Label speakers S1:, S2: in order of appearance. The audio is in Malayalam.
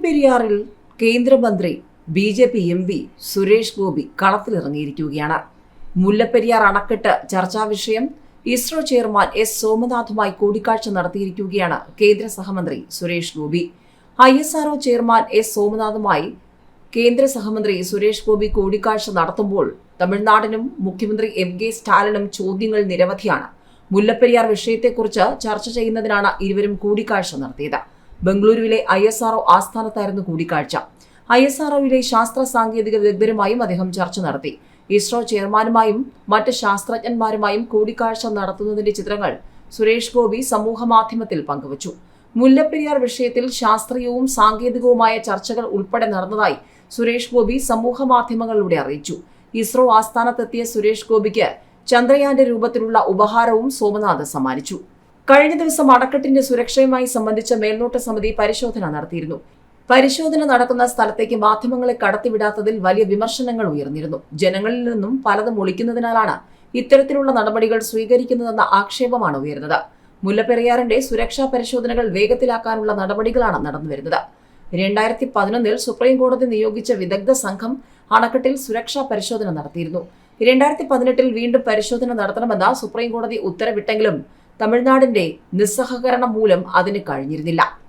S1: മുല്ലപ്പെരിയാറിൽ കേന്ദ്രമന്ത്രി B J P M P Suresh Gopi കളത്തിലിറങ്ങിയിരിക്കുകയാണ്. Mullaperiyar അണക്കെട്ട് ചർച്ചാ വിഷയം. ഇസ്രോ ചെയർമാൻ എസ് സോമനാഥുമായി കൂടിക്കാഴ്ച നടത്തിയിരിക്കുകയാണ് കേന്ദ്ര സഹമന്ത്രി Suresh Gopi. I S RO chairman S സോമനാഥുമായി കേന്ദ്ര സഹമന്ത്രി സുരേഷ് ഗോപി കൂടിക്കാഴ്ച നടത്തുമ്പോൾ തമിഴ്നാടിനും മുഖ്യമന്ത്രി എം കെ സ്റ്റാലിനും ചോദ്യങ്ങൾ നിരവധിയാണ്. മുല്ലപ്പെരിയാർ വിഷയത്തെക്കുറിച്ച് ചർച്ച ചെയ്യുന്നതിനാണ് ഇരുവരും കൂടിക്കാഴ്ച നടത്തിയത്. ബംഗളൂരുവിലെ ഐ എസ് ആർഒ ആസ്ഥാനത്തായിരുന്നു കൂടിക്കാഴ്ച. ഐ എസ് ആർഒയിലെ ശാസ്ത്ര സാങ്കേതിക വിദഗ്ധരുമായും അദ്ദേഹം ചർച്ച നടത്തി. ഇസ്രോ ചെയർമാനുമായും മറ്റ് ശാസ്ത്രജ്ഞന്മാരുമായും കൂടിക്കാഴ്ച നടത്തുന്നതിന്റെ ചിത്രങ്ങൾ സുരേഷ് ഗോപി സമൂഹമാധ്യമത്തിൽ പങ്കുവച്ചു. മുല്ലപ്പെരിയാർ വിഷയത്തിൽ ശാസ്ത്രീയവും സാങ്കേതികവുമായ ചർച്ചകൾ ഉൾപ്പെടെ നടന്നതായി സുരേഷ് ഗോപി സമൂഹമാധ്യമങ്ങളിലൂടെ അറിയിച്ചു. ഇസ്രോ ആസ്ഥാനത്തെത്തിയ സുരേഷ് ഗോപിക്ക് ചന്ദ്രയാന്റെ രൂപത്തിലുള്ള ഉപഹാരവും സോമനാഥ് സമ്മാനിച്ചു. കഴിഞ്ഞ ദിവസം അണക്കെട്ടിന്റെ സുരക്ഷയുമായി സംബന്ധിച്ച മേൽനോട്ട സമിതി പരിശോധന നടത്തിയിരുന്നു. പരിശോധന നടക്കുന്ന സ്ഥലത്തേക്ക് മാധ്യമങ്ങളെ കടത്തിവിടാത്തതിൽ വലിയ വിമർശനങ്ങൾ ഉയർന്നിരുന്നു. ജനങ്ങളിൽ നിന്നും പലതും ഒളിക്കുന്നതിനാലാണ് ഇത്തരത്തിലുള്ള നടപടികൾ സ്വീകരിക്കുന്നതെന്ന ആക്ഷേപമാണ് ഉയർന്നത് മുല്ലപ്പെരിയാറിന്റെ സുരക്ഷാ പരിശോധനകൾ വേഗത്തിലാക്കാനുള്ള നടപടികളാണ് നടന്നുവരുന്നത്. രണ്ടായിരത്തി പതിനൊന്നിൽ സുപ്രീം കോടതി നിയോഗിച്ച വിദഗ്ധ സംഘം അണക്കെട്ടിൽ സുരക്ഷാ പരിശോധന നടത്തിയിരുന്നു. രണ്ടായിരത്തി പതിനെട്ടിൽ വീണ്ടും പരിശോധന നടത്തണമെന്ന സുപ്രീം കോടതി ഉത്തരവിട്ടെങ്കിലും തമിഴ്നാടിന്റെ നിസ്സഹകരണം മൂലം അതിന് കഴിഞ്ഞിരുന്നില്ല